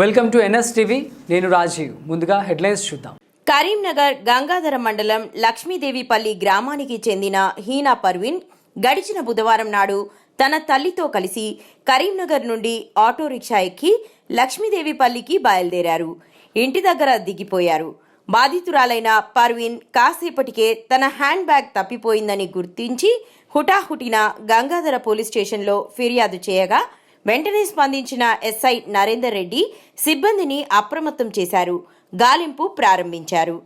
Welcome to NS TV. నేను రాజీవ్. ముందుగా headlines చూద్దాం. కరీంనగర్ గంగాధర మండలం లక్ష్మీదేవిపల్లి గ్రామానికి చెందిన హీనా పర్వీన్ గడిచిన బుధవారం నాడు తన తల్లితో కలిసి కరీంనగర్ నుండి ఆటో రిక్షా ఎక్కి లక్ష్మీదేవిపల్లికి బయలుదేరారు. ఇంటి దగ్గర దిగిపోయారు. బాధితురాలైన పర్వీన్ కాసేపటికే తన హ్యాండ్ బ్యాగ్ తప్పిపోయిందని గుర్తించి హుటాహుటిన గంగాధర పోలీస్ స్టేషన్లో ఫిర్యాదు చేయగా వెంటనే స్పందించిన ఎస్ఐ నరేందర్ రెడ్డి సిబ్బందిని అప్రమత్తం చేశారు. గాలింపు ప్రారంభించారు.